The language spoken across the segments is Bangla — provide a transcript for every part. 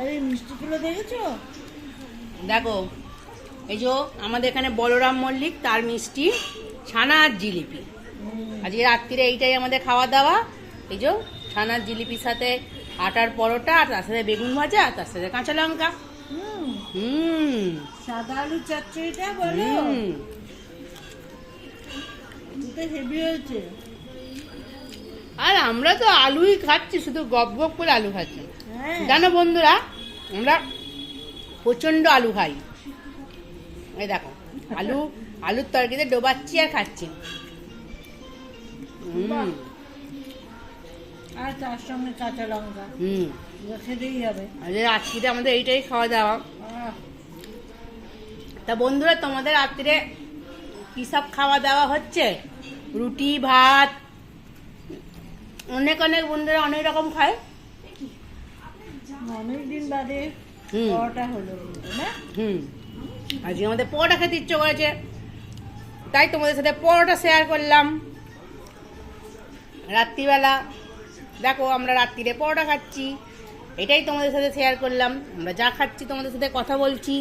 এই মিষ্টিগুলো দেখেছ? দেখো এই যে আমাদের এখানে বলরাম মল্লিক তার মিষ্টি ছানা আর জিলিপি আজকে রাত্রিরে এইটাই আমাদের খাওয়া দাওয়া। এই যে ছানার জিলিপির সাথে আটার পরোটা আর তার সাথে বেগুন ভাজা আর তার সাথে কাঁচা লঙ্কা। হুম। সাদা চচ্চড়িটা বলো। হেভি হয়েছে। আর আমরা তো আলুই খাচ্ছি শুধু গপ গপ করে আলু খাচ্ছি। জানো বন্ধুরা আমরা প্রচণ্ড আলু খাই। এই দেখো আলু আলুর তরকারিতে ডোবাচ্ছি আর খাচ্ছি। আর তার সঙ্গে কাঁচা লঙ্কা। হুম। খেতেই হবে। আজকে আমাদের এইটাই খাওয়া দাওয়া। তা বন্ধুরা তোমাদের রাত্রিরে কী সব খাওয়া দাওয়া হচ্ছে? রুটি ভাত। অনেক অনেক বন্ধুরা অনেক রকম খায়। অনেকদিন বাদে পরোটা হলো না? হুম। আজকে আমাদের পরোটা খেতে ইচ্ছে করেছে। তাই তোমাদের সাথে পরোটা শেয়ার করলাম। রাত্রিবেলা দেখো আমরা রাত্রিরে পরোটা খাচ্ছি। এটাই তোমাদের সাথে শেয়ার করলাম। আমরা যা খাচ্ছি তোমাদের সাথে কথা বলছি।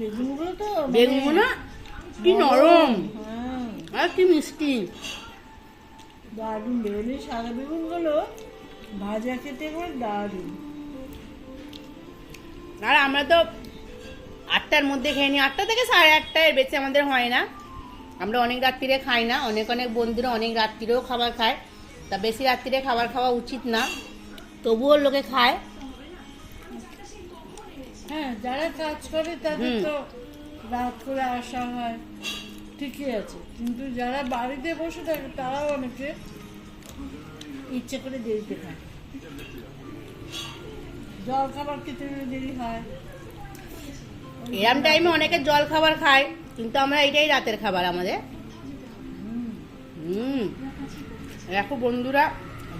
বেগুনগুলো মানে বেগুনগুলো কি নরম আর কি মিষ্টি। দারুণ বেগুনের সাদা বেগুনগুলো ভাজা খেতে করে দারুণ। আর আমরা তো আটটার মধ্যে খেয়ে নিই। আটটা থেকে সাড়ে আটটায় বেশি আমাদের হয় না। আমরা অনেক রাত্রিরে খাই না। অনেক অনেক বন্ধুরা অনেক রাত্রিরেও খাবার খায়। তা বেশি রাত্রিরে খাবার খাওয়া উচিত না। তবুও লোকে খায়। হ্যাঁ যারা কাজ করে তাদের তো রাত করে আসা হয়। ঠিকই আছে। কিন্তু যারা বাড়িতে বসে থাকে তারাও অনেকে ইচ্ছে করে দেরিতে খায়। জল খাবার খেতে দেরি হয়। এরম টাইমে অনেকে জল খাবার খায় কিন্তু আমরা এটাই রাতের খাবার আমাদের। হুম, দেখো বন্ধুরা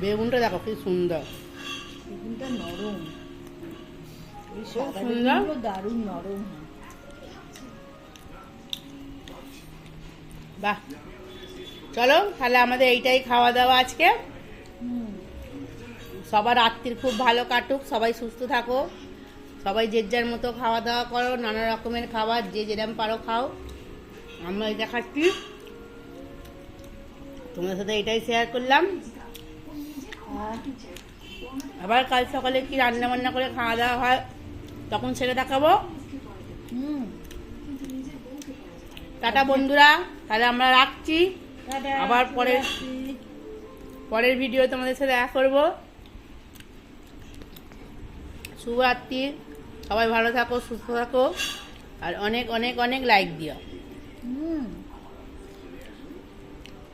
বেগুনটা দেখো কি সুন্দর। বেগুনটা নরম। সুন্দর। দারুণ নরম হয়। বাহ। চলো তাহলে আমাদের এইটাই খাওয়া দাওয়া আজকে। সবার রাত্রির খুব ভালো কাটুক সবাই সুস্থ থাকো। সবাই যে যার মতো খাওয়া দাওয়া করো নানা রকমের খাবার যে যেরকম পারো খাও। আমরা এটা খাচ্ছি তোমার সাথে এটাই শেয়ার করলাম। আবার কাল সকালে কি রান্না বান্না করে খাওয়া দাওয়া হয় তখন সেটা দেখাবো। টাটা বন্ধুরা। তাহলে আমরা রাখছি। আবার পরের পরের ভিডিও তোমাদের সাথে দেখা করব। শুভরাত্রি। সবাই ভালো থাকো, সুস্থ থাকো। আর অনেক অনেক অনেক লাইক দিও। হুম।